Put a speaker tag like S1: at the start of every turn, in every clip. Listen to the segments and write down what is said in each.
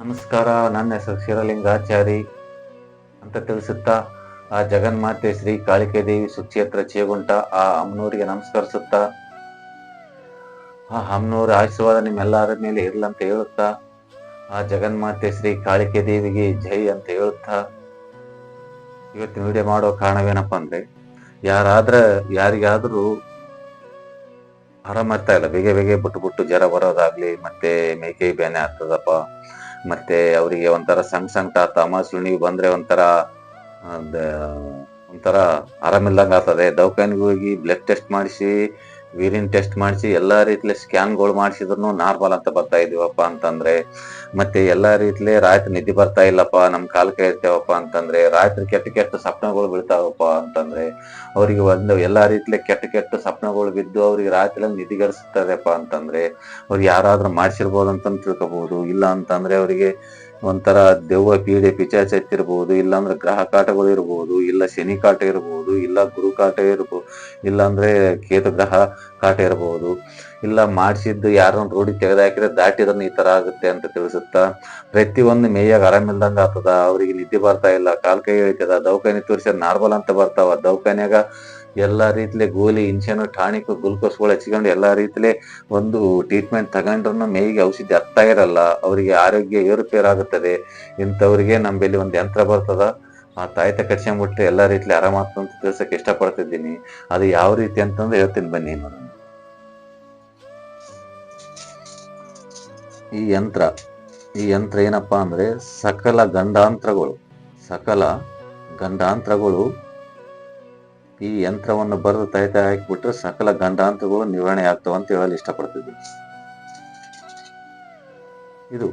S1: ನಮಸ್ಕಾರ, ನನ್ನ ಹೆಸರು ಶಿವಲಿಂಗಾಚಾರಿ ಅಂತ ತಿಳಿಸುತ್ತಾ, ಆ ಜಗನ್ಮಾತೆ ಶ್ರೀ ಕಾಳಿಕೆ ದೇವಿ ಸುಕ್ಷೇತ್ರ ಚೇಗುಂಟ, ಆ ಅಮ್ಮನೂರಿಗೆ ನಮಸ್ಕರಿಸುತ್ತಾ, ಆ ಅಮ್ಮನೂರ ಆಶೀರ್ವಾದ ನಿಮ್ಮೆಲ್ಲರ ಮೇಲೆ ಇರ್ಲಂತ ಹೇಳುತ್ತಾ, ಆ ಜಗನ್ಮಾತೆ ಶ್ರೀ ಕಾಳಿಕೆ ದೇವಿಗೆ ಜೈ ಅಂತ ಹೇಳುತ್ತಾ, ಇವತ್ತಿನ ವಿಡಿಯೋ ಮಾಡೋ ಕಾರಣವೇನಪ್ಪ ಅಂದ್ರೆ, ಯಾರಾದ್ರ, ಯಾರಿಗಾದ್ರೂ ಆರಾಮಾಗ್ತಾ ಇಲ್ಲ, ಬೇಗ ಬೇಗ ಬಿಟ್ಟು ಬಿಟ್ಟು ಜ್ವರ ಬರೋದಾಗ್ಲಿ, ಮತ್ತೆ ಮೇಕೆ ಬೇನೆ ಆಗ್ತದಪ್ಪ ಮತ್ತೆ ಅವರಿಗೆ ಒಂಥರ ಸಣ್ಣ ಸಣ್ಣ ತಮಾಸು ನೀವು ಬಂದ್ರೆ ಒಂಥರ ಒಂಥರ ಆರಾಮಿಲ್ದಂಗ ಆಗ್ತದೆ ದವಾಖಾನಿಗೆ ಹೋಗಿ ಬ್ಲಡ್ ಟೆಸ್ಟ್ ಮಾಡಿಸಿ ಯೂರಿನ್ ಟೆಸ್ಟ್ ಮಾಡಿಸಿ ಎಲ್ಲಾ ರೀತಿಲಿ ಸ್ಕ್ಯಾನ್ಗಳು ಮಾಡಿಸಿದ್ರು ನಾರ್ಮಲ್ ಅಂತ ಬರ್ತಾ ಇದೀವಪ್ಪ ಅಂತಂದ್ರೆ, ಮತ್ತೆ ಎಲ್ಲಾ ರೀತಿಲಿ ರಾತ್ರಿ ನಿದ್ದೆ ಬರ್ತಾ ಇಲ್ಲಪ್ಪ, ನಮ್ ಕಾಲ್ ಕೈ ಇರ್ತೇವಪ್ಪ ಅಂತಂದ್ರೆ, ರಾತ್ರಿ ಕೆಟ್ಟ ಕೆಟ್ಟ ಸಪ್ನಗಳು ಬೀಳ್ತಾವಪ್ಪ ಅಂತಂದ್ರೆ, ಅವ್ರಿಗೆ ಒಂದು ಎಲ್ಲಾ ರೀತಿಲಿ ಕೆಟ್ಟ ಕೆಟ್ಟ ಸಪ್ನಗಳು ಬಿದ್ದು ಅವ್ರಿಗೆ ರಾತ್ರಿ ನಿಧಿಗರಿಸ್ತದೆಪ್ಪ ಅಂತಂದ್ರೆ ಅವ್ರಿಗೆ ಯಾರಾದ್ರೂ ಮಾಡ್ಸಿರ್ಬೋದು ಅಂತ ತಿಳ್ಕೊಬಹುದು ಇಲ್ಲ ಅಂತಂದ್ರೆ ಅವರಿಗೆ ಒಂಥರ ದೆವ್ವ ಪೀಡೆ ಪಿಚಾಚ ಎತ್ತಿರ್ಬೋದು ಇಲ್ಲಾಂದ್ರೆ ಗ್ರಹ ಕಾಟಗಳು ಇರ್ಬೋದು, ಇಲ್ಲ ಶನಿ ಕಾಟ ಇರ್ಬೋದು, ಇಲ್ಲ ಗುರು ಕಾಟ ಇರ್ಬೋದು ಇಲ್ಲಾಂದ್ರೆ ಕೇತು ಗ್ರಹ ಕಾಟ ಇರ್ಬೋದು, ಇಲ್ಲ ಮಾಡಿಸಿದ್ದು ಯಾರನ್ನ ರೋಡಿ ತೆಗೆದಾಕಿದ್ರೆ ದಾಟಿದ್ರೆ ಈ ತರ ಆಗುತ್ತೆ ಅಂತ ತಿಳಿಸುತ್ತಾ, ಪ್ರತಿಯೊಂದು ಮೇಯಾಗ ಆರಾಮಿಲ್ದಂಗ ಆಗ್ತದ, ಅವ್ರಿಗೆ ನಿದ್ದೆ ಬರ್ತಾ ಇಲ್ಲ ಕಾಲ್ ಕೈ ಹೇಳ್ತದ ದವಾಖಾನೆ ತೋರಿಸ ನಾರ್ಮಲ್ ಅಂತ ಬರ್ತಾವ ದವಾಖಾನ್ಯಾಗ ಎಲ್ಲಾ ರೀತಿಲಿ ಗೋಲಿ ಇಂಜೆನ್ ಟಾನಿಕ್ ಗ್ಲುಕೋಸ್ಗಳು ಹಚ್ಕೊಂಡು ಎಲ್ಲ ರೀತಿಲಿ ಒಂದು ಟ್ರೀಟ್ಮೆಂಟ್ ತಗೊಂಡ್ರು ಮೇಯಿಗೆ ಔಷಧಿ ಹತ್ತಾ ಇರಲ್ಲ. ಅವರಿಗೆ ಆರೋಗ್ಯ ಏರುಪೇರಾಗುತ್ತದೆ. ಇಂಥವ್ರಿಗೆ ನಮ್ಮಲ್ಲಿ ಒಂದು ಯಂತ್ರ ಬರ್ತದ. ಆ ತಾಯ್ತ ಕಟ್ಸ್ಕೊಂಡ್ಬಿಟ್ಟು ಎಲ್ಲ ರೀತಿಲಿ ಆರಾಮಾಗ್ತದೆ ಅಂತ ತಿಳ್ಸಕ್ ಇಷ್ಟಪಡ್ತಿದ್ದೀನಿ. ಅದು ಯಾವ ರೀತಿ ಅಂತಂದ್ರೆ ಹೇಳ್ತೀನಿ ಬನ್ನಿ ನಾನು ಈ ಯಂತ್ರ ಈ ಯಂತ್ರ ಏನಪ್ಪಾ ಅಂದ್ರೆ ಸಕಲ ಗಂಡಾಂತ್ರಗಳು, ಸಕಲ ಗಂಡಾಂತರಗಳು ಈ ಯಂತ್ರವನ್ನು ಬರೆದು ತಾಯ್ತ ಹಾಕಿಬಿಟ್ರೆ ಸಕಲ ಗಂಡಾಂತಗಳು ನಿವಾರಣೆ ಆಗ್ತಾವ ಅಂತ ಹೇಳಲು ಇಷ್ಟಪಡ್ತಿದ್ದೀನಿ. ಇದು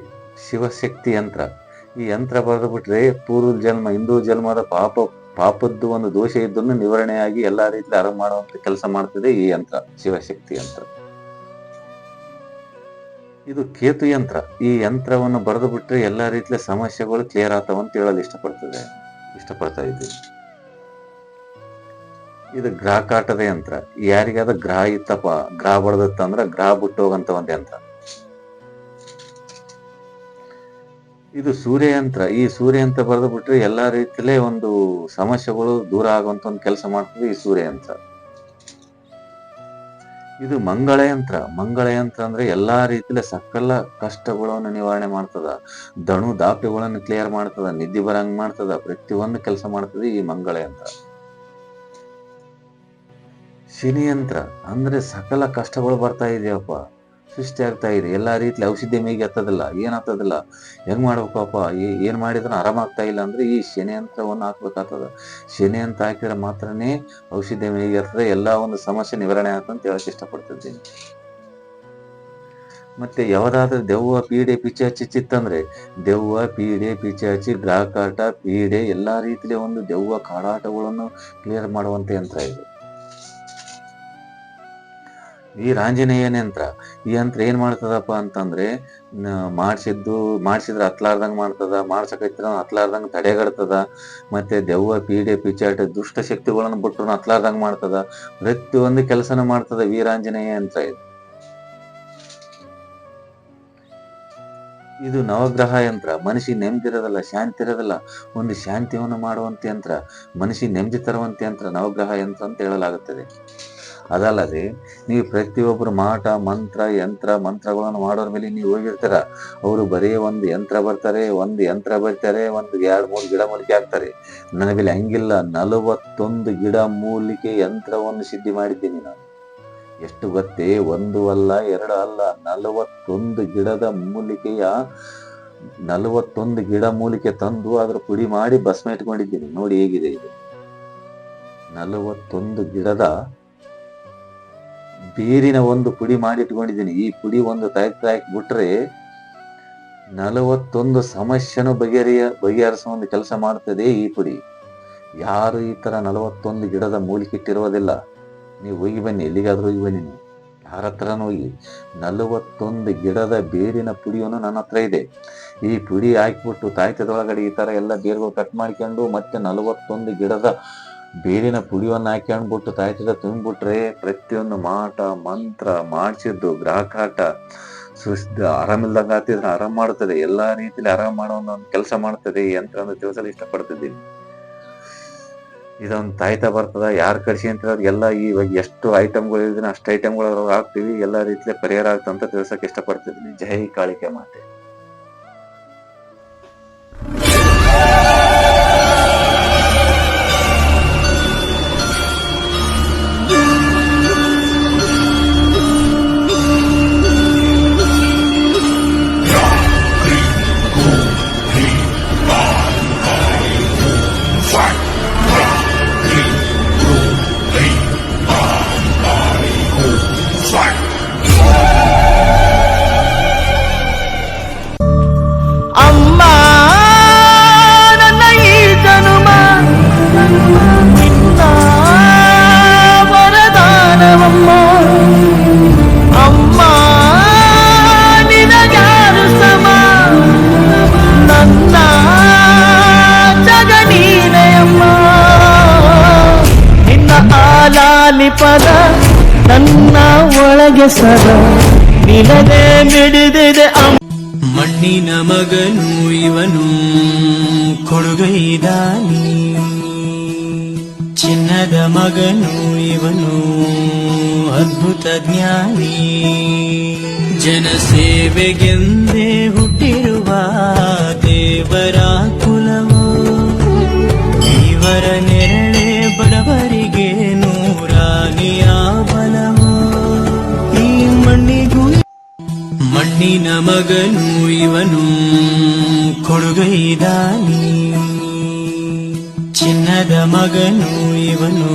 S1: ಶಿವಶಕ್ತಿ ಯಂತ್ರ. ಈ ಯಂತ್ರ ಬರೆದು ಬಿಟ್ರೆ ಪೂರ್ವ ಜನ್ಮ, ಹಿಂದೂ ಜನ್ಮದ ಪಾಪ, ಪಾಪದ್ದು ಒಂದು ದೋಷ ಇದ್ದನ್ನು ನಿವಾರಣೆಯಾಗಿ ಎಲ್ಲ ರೀತಿಯಲ್ಲಿ ಆರಾಮ ಮಾಡುವಂತ ಕೆಲಸ ಮಾಡ್ತಿದೆ ಈ ಯಂತ್ರ, ಶಿವಶಕ್ತಿ ಯಂತ್ರ. ಇದು ಕೇತು ಯಂತ್ರ. ಈ ಯಂತ್ರವನ್ನು ಬರೆದು ಬಿಟ್ರೆ ಎಲ್ಲ ರೀತಿಯ ಸಮಸ್ಯೆಗಳು ಕ್ಲಿಯರ್ ಆಗ್ತಾವಂತ ಹೇಳಲು ಇಷ್ಟಪಡ್ತದೆ, ಇಷ್ಟಪಡ್ತಾ ಇದ್ದೀನಿ. ಇದು ಗ್ರಹ ಕಾಟದ ಯಂತ್ರ ಯಾರಿಗಾದ ಗ್ರಹ ಇತ್ತಪ್ಪ, ಗ್ರಹ ಬಡದತ್ತ ಅಂದ್ರ ಗ್ರಹ ಬಿಟ್ಟು ಹೋಗಂತ ಒಂದ್ ಯಂತ್ರ ಇದು ಸೂರ್ಯ ಯಂತ್ರ ಈ ಸೂರ್ಯ ಯಂತ್ರ ಬರೆದು ಬಿಟ್ರೆ ಎಲ್ಲಾ ರೀತಿಯಲ್ಲೇ ಒಂದು ಸಮಸ್ಯೆಗಳು ದೂರ ಆಗುವಂತ ಒಂದು ಕೆಲಸ ಮಾಡ್ತದೆ ಈ ಸೂರ್ಯ ಯಂತ್ರ ಇದು ಮಂಗಳ ಯಂತ್ರ ಮಂಗಳ ಯಂತ್ರ ಅಂದ್ರೆ ಎಲ್ಲಾ ರೀತಿಯ ಸಕಲ ಕಷ್ಟಗಳನ್ನು ನಿವಾರಣೆ ಮಾಡ್ತದ. ದಣು ದಾಪ್ಯಗಳನ್ನು ಕ್ಲಿಯರ್ ಮಾಡ್ತದ, ನಿದ್ದೆ ಬರಂಗ್ ಮಾಡ್ತದ, ಪ್ರತಿಯೊಂದು ಕೆಲಸ ಮಾಡ್ತದೆ ಈ ಮಂಗಳ ಯಂತ್ರ ಶನಿ ಯಂತ್ರ ಅಂದ್ರೆ ಸಕಲ ಕಷ್ಟಗಳು ಬರ್ತಾ ಇದೆಯಪ್ಪ. ಸೃಷ್ಟಿ ಆಗ್ತಾ ಇದೆ. ಎಲ್ಲಾ ರೀತಿಲಿ ಔಷಧಿ ಮೇಗೆ ಹತ್ತದಿಲ್ಲ. ಏನ್ ಹತ್ತದಿಲ್ಲ? ಹೆಂಗ್ ಮಾಡ್ಬೇಕಪ್ಪ? ಏನು ಮಾಡಿದ್ರೆ ಆರಾಮ ಆಗ್ತಾ ಇಲ್ಲ ಅಂದ್ರೆ ಈ ಶನಿ ಯಂತ್ರವನ್ನು ಹಾಕ್ಬೇಕಾಗ್ತದ. ಶನಿ ಅಂತ ಹಾಕಿದ್ರೆ ಮಾತ್ರನೇ ಔಷಧಿ ಮೇಗೆ ಹತ್ತದೆ. ಎಲ್ಲಾ ಒಂದು ಸಮಸ್ಯೆ ನಿವಾರಣೆ ಆಗ್ತದೆ ಅಂತ ಹೇಳಕ್ ಇಷ್ಟಪಡ್ತಿದ್ದೀನಿ. ಮತ್ತೆ ಯಾವ್ದಾದ್ರೂ ದೆವ್ವ, ಪೀಡೆ ಪಿಚಾಚಿ ಚಿತ್ತಂದ್ರೆ ದೆವ್ವ, ಪೀಡೆ ಪಿಚಾಚಿ ಗ್ರಾಹಕಾಟ ಪೀಡೆ, ಎಲ್ಲಾ ರೀತಿಯ ಒಂದು ದೆವ್ವ ಕಾಡಾಟಗಳನ್ನು ಕ್ಲಿಯರ್ ಮಾಡುವಂತ ಯಂತ್ರ ಇದು. ಈ ರಾಂಜನೇಯನ ಯಂತ್ರ ಈ ಯಂತ್ರ ಏನ್ ಮಾಡ್ತದಪ್ಪ ಅಂತಂದ್ರೆ ಮಾಡಿಸಿದ್ದು, ಮಾಡ್ಸಿದ್ರ ಹತ್ಲಾರ್ದಂಗ್ ಮಾಡ್ತದ ಮಾಡ್ಸಕೈತ್ರ ಹತ್ಲಾರ್ದಂಗ್ ತಡೆಗಡ್ತದ ಮತ್ತೆ ದೆವ್ವ, ಪೀಡೆ, ಪಿಚಾಟ, ದುಷ್ಟ ಶಕ್ತಿಗಳನ್ನು ಬಿಟ್ಟರು ಹತ್ಲಾರ್ದಂಗ್ ಮಾಡ್ತದ, ಪ್ರತಿಯೊಂದು ಕೆಲಸನ ಮಾಡ್ತದ ವೀರಾಂಜನೇಯ ಯಂತ್ರ ಇದು. ಇದು ನವಗ್ರಹ ಯಂತ್ರ ಮನಸ್ಸಿಗೆ ನೆಮ್ಮದಿ ಇರೋದಲ್ಲ, ಶಾಂತಿ ಇರೋದಲ್ಲ, ಒಂದು ಶಾಂತಿಯನ್ನು ಮಾಡುವಂತ ಯಂತ್ರ ಮನಸ್ಸಿಗೆ ನೆಮ್ಮದಿ ತರುವಂತ ಯಂತ್ರ ನವಗ್ರಹ ಯಂತ್ರ ಅಂತ ಹೇಳಲಾಗುತ್ತದೆ. ಅದಲ್ಲದೆ ನೀವು ಪ್ರತಿಯೊಬ್ಬರು ಮಾಟ, ಮಂತ್ರ, ಯಂತ್ರ, ಮಂತ್ರಗಳನ್ನು ಮಾಡೋರ ಮೇಲೆ ನೀವು ಹೋಗಿರ್ತೀರ. ಅವರು ಬರೀ ಒಂದು ಯಂತ್ರ ಬರ್ತಾರೆ, ಒಂದು ಯಂತ್ರ ಬರ್ತಾರೆ, ಒಂದು ಎರಡು ಮೂರು ಗಿಡ ಮೂಲಿಕೆ ಹಾಕ್ತಾರೆ ನನ್ನ ಮೇಲೆ ಹಂಗಿಲ್ಲ, ನಲವತ್ತೊಂದು ಗಿಡ ಮೂಲಿಕೆ ಯಂತ್ರವನ್ನು ಸಿದ್ಧಿ ಮಾಡಿದ್ದೀನಿ ನಾನು. ಎಷ್ಟು ಗೊತ್ತೇ, ಒಂದು ಅಲ್ಲ, ಎರಡು ಅಲ್ಲ, ನಲವತ್ತೊಂದು ಗಿಡದ ಮೂಲಿಕೆಯ ನಲವತ್ತೊಂದು ಗಿಡ ಮೂಲಿಕೆ ತಂದು ಅದ್ರ ಪುಡಿ ಮಾಡಿ ಭಸ್ಮ ಇಟ್ಕೊಂಡಿದ್ದೀನಿ. ನೋಡಿ ಹೇಗಿದೆ ಇದು. ನಲವತ್ತೊಂದು ಗಿಡದ ಬೇರಿನ ಒಂದು ಪುಡಿ ಮಾಡಿಟ್ಕೊಂಡಿದ್ದೀನಿ. ಈ ಪುಡಿ ಒಂದು ತಾಯ್ತ ಬಿಟ್ರೆ ನಲವತ್ತೊಂದು ಸಮಸ್ಯೆನು ಬಗೆಹರಿಯ, ಬಗೆಹರಿಸುವ ಒಂದು ಕೆಲಸ ಮಾಡ್ತದೆ ಈ ಪುಡಿ. ಯಾರು ಈ ತರ ನಲವತ್ತೊಂದು ಗಿಡದ ಮೂಲಿಕೆ ಇಟ್ಟಿರೋದಿಲ್ಲ ನೀವು ಹೋಗಿ ಬನ್ನಿ, ಎಲ್ಲಿಗಾದ್ರೂ ಹೋಗಿ ಬನ್ನಿ ನೀವು. ಯಾರ ಹತ್ರನೂ ಹೋಗಿ. ನಲವತ್ತೊಂದು ಗಿಡದ ಬೇರಿನ ಪುಡಿಯನ್ನು ನನ್ನ ಹತ್ರ ಇದೆ. ಈ ಪುಡಿ ಹಾಕಿಬಿಟ್ಟು ತಾಯ್ತದೊಳಗಡೆ ಈ ತರ ಎಲ್ಲ ಬೇರುಗಳು ಕಟ್ ಮಾಡ್ಕೊಂಡು ಮತ್ತೆ ನಲವತ್ತೊಂದು ಗಿಡದ ಬೇರಿನ ಪುಡಿಯನ್ನು ಹಾಕ್ಯಂಡ್ಬಿಟ್ಟು ತಾಯ್ತದ ತುಂಬಿಬಿಟ್ರೆ ಪ್ರತಿಯೊಂದು ಮಾಟ, ಮಂತ್ರ, ಮಾಡಿಸಿದ್ದು ಗ್ರಾಹಕಾಟ ಸುಸ್ತ, ಆರಾಮಿಲ್ದಂಗ ಆಗ್ತಿದ್ರೆ ಆರಾಮ್ ಮಾಡುತ್ತದೆ. ಎಲ್ಲಾ ರೀತಿಲಿ ಆರಾಮ್ ಮಾಡೋ ಒಂದು ಕೆಲಸ ಮಾಡ್ತದೆ ಈ ಯಂತ್ರ ಅಂತ ತಿಳಿಸಲು ಇಷ್ಟಪಡ್ತಿದ್ದೀನಿ. ಇದೊಂದು ತಾಯ್ತಾ ಬರ್ತದ. ಯಾರು ಕಳಿಸಿ ಅಂತ ಎಲ್ಲ ಇವಾಗ ಎಷ್ಟು ಐಟಮ್ಗಳು ಇದ್ರೆ ಅಷ್ಟು ಐಟಮ್ಗಳು ಹಾಕ್ತೀವಿ. ಎಲ್ಲಾ ರೀತಿಲಿ ಪರಿಹಾರ ಅಂತ ತಿಳ್ಸಕ್ ಇಷ್ಟಪಡ್ತಿದ್ದೀನಿ. ಜೈ ಕಾಳಿಕೆ ಮಾತೆ.
S2: ಪದ ನನ್ನ ಒಳಗೆ ಸದ. ನಿನಗೆ ಮಿಡಿದಿದೆ
S3: ಮಣ್ಣಿನ ಮಗನು ಇವನು ಕೊಡುಗೈದಾನಿ ಚಿನ್ನದ ಮಗನು ಇವನು ಅದ್ಭುತ ಜ್ಞಾನಿ. ಜನಸೇವೆಗೆಂದೇ ಹುಟ್ಟಿರುವ ದೇವರ ಮಣ್ಣಿನ ಮಗನು ಇವನು ಕೊಡುಗೈದಾನಿ. ಚಿನ್ನದ ಮಗನು ಇವನು